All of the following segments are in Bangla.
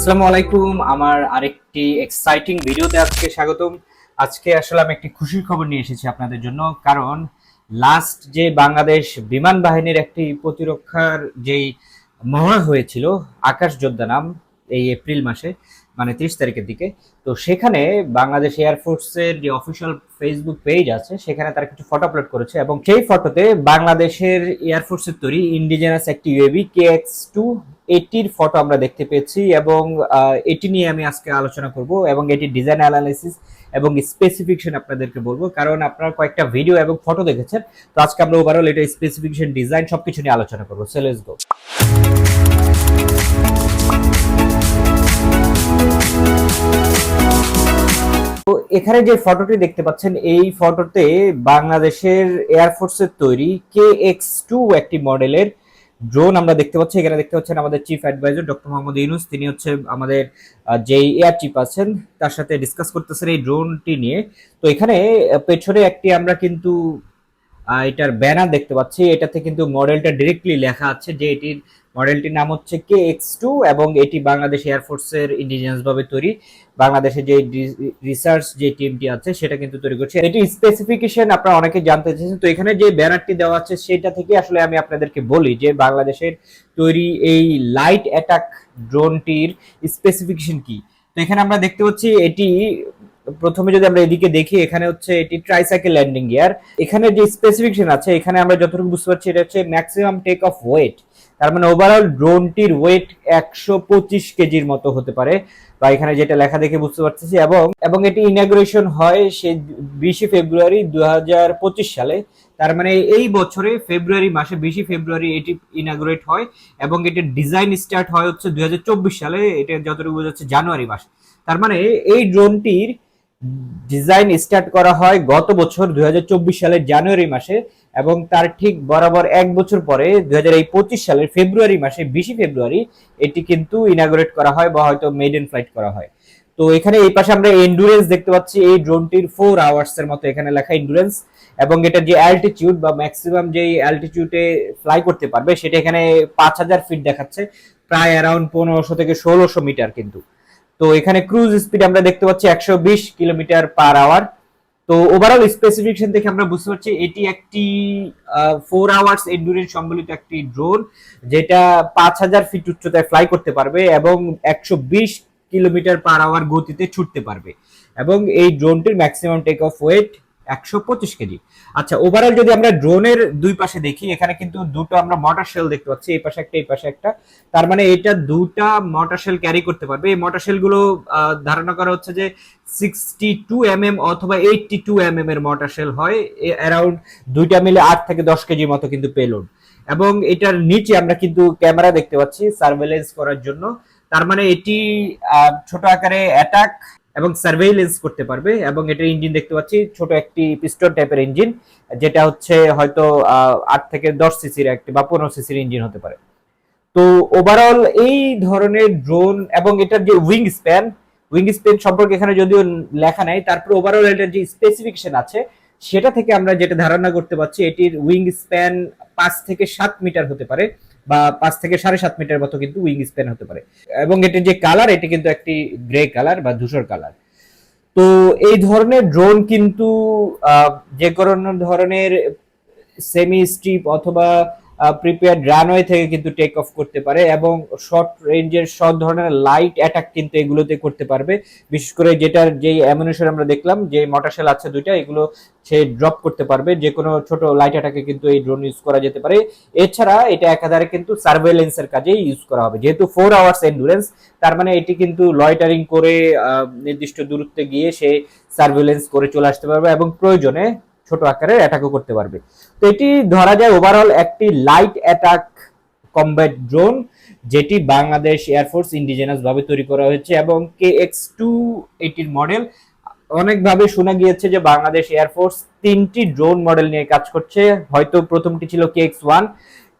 আসসালামু আলাইকুম। আমার আরেকটি এক্সাইটিং ভিডিওতে আজকে স্বাগতম। আজকে আসলে আমি একটি খুশির খবর নিয়ে এসেছি আপনাদের জন্য। কারণ লাস্ট যে বাংলাদেশ বিমান বাহিনীর একটি প্রতিরক্ষার যেই মহড়া হয়েছিল আকাশ যোদ্ধা নাম, এই এপ্রিল মাসে মানে ত্রিশ তারিখের দিকে। তো সেখানে বাংলাদেশ এয়ারফোর্সের যে অফিসিয়াল ফেসবুক পেজ আছে, সেখানে তারা কিছু ফটো আপলোড করেছে এবং সেই ফটোতে বাংলাদেশের এয়ারফোর্সের তৈরি ইন্ডিজেনাস একটি ইউএবি কে এক্স টু এটির ফটো আমরা দেখতে পেয়েছি এবং এটি নিয়ে আমি আজকে আলোচনা করব এবং এটির ডিজাইন অ্যানালাইসিস এবং স্পেসিফিকেশন আপনাদেরকে বলব। কারণ আপনারা কয়েকটা ভিডিও এবং ফটো দেখেছেন, তো আজকে আমরা ওভারঅল এটা স্পেসিফিকেশন ডিজাইন সবকিছু নিয়ে আলোচনা করব। সেলেস গো তো এখানে যে ফটোটি দেখতে পাচ্ছেন, এই ফটোতে বাংলাদেশের এয়ারফোর্সের তৈরি কে এক্স টু একটি মডেলের ড্রোন আমরা দেখতে পাচ্ছি। এখানে দেখতে পাচ্ছেন আমাদের chief adviser doctor Mohammad Yunus. তিনি হচ্ছে আমাদের যেই এয়ার চিফ আছেন, তার সাথে ডিসকাস করতেছেন এই ড্রোনটি নিয়ে। তো এখানে পেছনে একটি আমরা কিন্তু এটার ব্যানার দেখতে পাচ্ছি। এটাতে কিন্তু মডেলটা ডিরেক্টলি লেখা আছে যে এটির মডেলটির নাম হচ্ছে কে এক্স টু এবং এটি বাংলাদেশ এয়ারফোর্সের ভাবে তৈরি। বাংলাদেশে যে রিসার্চ যে টিমটি আছে, সেটা কিন্তু তৈরি করছে। এটি স্পেসিফিকেশন আপনারা অনেকে জানতে চাইছেন তো এখানে যে ব্যানারটি দেওয়া আছে, সেটা থেকে আসলে আমি আপনাদেরকে বলি যে বাংলাদেশের তৈরি এই লাইট অ্যাটাক ড্রোনটির স্পেসিফিকেশন কি। তো এখানে আমরা দেখতে পাচ্ছি, এটি প্রথমে যদি আমরা এদিকে দেখি, এখানে হচ্ছে এটি ট্রাইসাইকেল ল্যান্ডিং গিয়ার এখানে যে স্পেসিফিকেশন আছে, এখানে আমরা যতটুকু বুঝতে পারছি, এটা হচ্ছে ম্যাক্সিমাম টেক অফ ওয়েট তার মানে ওভারঅল ড্রোনটির ওয়েট একশো পঁচিশ কেজির মতো হতে পারে। বা এখানে যেটা লেখা দেখে বুঝতে পারতেছি, এবং এবং এটি ইনাগ্রেশন হয় সেই বিশে ফেব্রুয়ারি দুই হাজার পঁচিশ সালে। তার মানে এই বছরে ফেব্রুয়ারি মাসে, বিশে ফেব্রুয়ারি এটি ইনাগ্রেট হয়, এবং এটির ডিজাইন স্টার্ট হয় হচ্ছে দুই হাজার চব্বিশ সালে। এটা যতটুকু বোঝা জানুয়ারি মাসে। তার মানে এই ড্রোনটির ডিজাইন স্টার্ট করা হয় গত বছর দুই হাজার চব্বিশ সালের জানুয়ারি মাসে এবং তার ঠিক বরাবর এক বছর পরে দুই সালের ফেব্রুয়ারি মাসে বিশে ফেব্রুয়ারি এটি কিন্তু ইনাগুরেট করা হয় বা হয়তো মেডেন ফ্লাইট করা হয়। তো এখানে এই পাশে আমরা এন্ডুরেন্স দেখতে পাচ্ছি, এই ড্রোনটির ফোর আওয়ার্স এর মতো এখানে লেখা এন্ডুরেন্স এবং এটা যে অ্যালটিটিউড বা ম্যাক্সিমাম যে অ্যালটিটিউডে ফ্লাই করতে পারবে, সেটা এখানে পাঁচ হাজার ফিট দেখাচ্ছে, প্রায় অ্যারাউন্ড পনেরোশো থেকে ষোলোশো মিটার কিন্তু। তো এখানে ক্রুজ স্পিড আমরা দেখতে পাচ্ছি একশো বিশ কিলোমিটার পার আওয়ার তো ওভারঅল স্পেসিফিকেশন থেকে আমরা বুঝতে পারছি, এটি একটি ফোর আওয়ার্স এন্ডুরেন্স সম্বলিত একটি ড্রোন যেটা পাঁচ হাজার ফিট উচ্চতায় ফ্লাই করতে পারবে এবং একশো বিশ কিলোমিটার পার আওয়ার গতিতে ছুটতে পারবে। এবং এই ড্রোনটির ম্যাক্সিমাম টেক অফ ওয়েট একশো পঁচিশ কেজি। আচ্ছা ওভারঅল যদি আমরা ড্রোনের দুই পাশে দেখি এখানে কিন্তু দুটো আমরা মোটর শেল দেখতে পাচ্ছি এই পাশে একটা এই পাশে একটা। তার মানে এটা দুটা মোটর শেল ক্যারি করতে পারবে। এই মোটর শেলগুলো আহ, ধারণা করা হচ্ছে যে সিক্সটি টু এম এম অথবা এইটটি টু এম এম এর মোটর শেল হয়। অ্যারাউন্ড দুইটা মিলে আট থেকে দশ কেজির মতো কিন্তু পেলোড এবং এটার নিচে আমরা কিন্তু ক্যামেরা দেখতে পাচ্ছি সার্ভেলেন্স করার জন্য। তার মানে এটি ছোট আকারে অ্যাটাক এবং সার্ভেইলেন্স করতে পারবে এবং এটার ইঞ্জিন দেখতে পাচ্ছি, ছোট একটি পিস্টন টাইপের ইঞ্জিন যেটা হচ্ছে হয়তো আট থেকে দশ সিসির একটি বা পনেরো সিসির ইঞ্জিন হতে পারে। তো ওভারঅল এই ধরনের ড্রোন এবং এটার যে উইং স্প্যান উইং স্প্যান সম্পর্কে এখানে যদিও লেখা নাই, তারপর ওভারঅল এটার যে স্পেসিফিকেশন আছে, সেটা থেকে আমরা যেটা ধারণা করতে পারছি, এটির উইং স্প্যান পাঁচ থেকে সাত মিটার হতে পারে। বা পাঁচ থেকে সাড়ে সাত মিটার মতো কিন্তু উইং স্প্যান হতে পারে। এবং এটির যে কালার এটি কিন্তু একটি গ্রে কালার বা ধূসর কালার তো এই ধরনের ড্রোন কিন্তু যে কোনো ধরনের সেমি স্ট্রিপ অথবা প্রিপেয়ার্ড রানওয়ে থেকে কিন্তু টেক অফ করতে পারে এবং শর্ট রেঞ্জের সব ধরনের লাইট অ্যাটাক কিন্তু এগুলোতে করতে পারবে। বিশেষ করে যেটার যেই অ্যামিনেশন আমরা দেখলাম যে মোটরশেল আছে দুইটা, এগুলো সে ড্রপ করতে পারবে। যে কোনো ছোট লাইট অ্যাটাকে কিন্তু এই ড্রোন ইউজ করা যেতে পারে। এছাড়া এটা একাধারে কিন্তু সার্ভেলেন্সের কাজে ইউজ করা হবে। যেহেতু ফোর আওয়ার্স এন্ডুরেন্স তার মানে এটি কিন্তু লয়টারিং করে নির্দিষ্ট দূরত্বে গিয়ে সে সার্ভেলেন্স করে চলে আসতে পারবে এবং প্রয়োজনে ছোট আকারে অ্যাটাকও করতে পারবে। তো এটি ধরা যায় ওভারঅল একটি লাইট অ্যাটাক কমব্যাট ড্রোন যেটি বাংলাদেশ এয়ারফোর্স ইন্ডিজেনাস ভাবে তৈরি করা হয়েছে এবং কে এক্স টু এটির মডেল অনেকভাবে শোনা গিয়েছে যে বাংলাদেশ এয়ারফোর্স তিনটি ড্রোন মডেল নিয়ে কাজ করছে। হয়তো প্রথমটি ছিল কে এক্স ওয়ান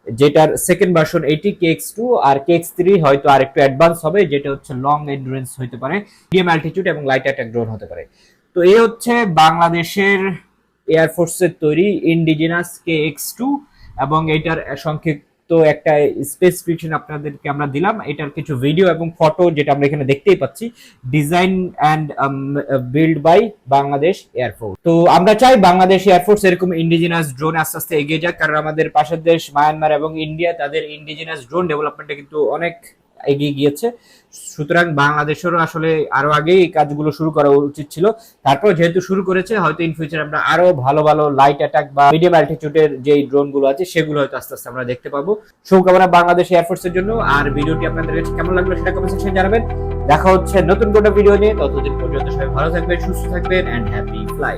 যেটার সেকেন্ড ভার্সন এটি কে এক্স টু আর কে এক্স থ্রি হয়তো আর একটু অ্যাডভান্স হবে, যেটা হচ্ছে লং এন্ডুরেন্স হতে পারে মিডিয়াম অ্যালটিটিউড এবং লাইট অ্যাটাক ড্রোন হতে পারে। তো এই হচ্ছে বাংলাদেশের এয়ারফোর্সের তৈরি ইন্ডিজিনাস কে এক্স টু এবং এটার সংক্ষিপ্ত একটা স্পেসিফিকেশন আপনাদেরকে আমরা দিলাম। এটার কিছু ভিডিও এবং ফটো যেটা আমরা এখানে দেখতেই পাচ্ছি। Design and build by Bangladesh air force তো আমরা চাই বাংলাদেশ এয়ারফোর্স এরকম ইন্ডিজিনাস ড্রোন আস্তে আস্তে এগিয়ে যাক। কারণ আমাদের পাশের দেশ মায়ানমার এবং ইন্ডিয়া তাদের ইন্ডিজিনাস ড্রোন ডেভেলপমেন্টে কিন্তু অনেক এগিয়ে গিয়েছে। সুতরাং বাংলাদেশেরও আসলে আরও আগে এই কাজগুলো শুরু করা উচিত ছিল। তারপর যেহেতু শুরু করেছে, হয়তো ইন ফিউচার আমরা আরও ভালো ভালো লাইট অ্যাটাক বা মিডিয়াম অ্যালটিটিউডের যে ড্রোনগুলো আছে, সেগুলো হয়তো আস্তে আস্তে আমরা দেখতে পাবো। শুভকামনা বাংলাদেশ এয়ারফোর্সের জন্য। আর ভিডিওটি আপনাদের কাছে কেমন লাগল সেটা কমেন্ট সেকশনে জানাবেন। দেখা হচ্ছে নতুন কোনো ভিডিও নিয়ে। ততদিন পর্যন্ত সবাই ভালো থাকবেন, সুস্থ থাকবেন এন্ড হ্যাপি ফ্লাই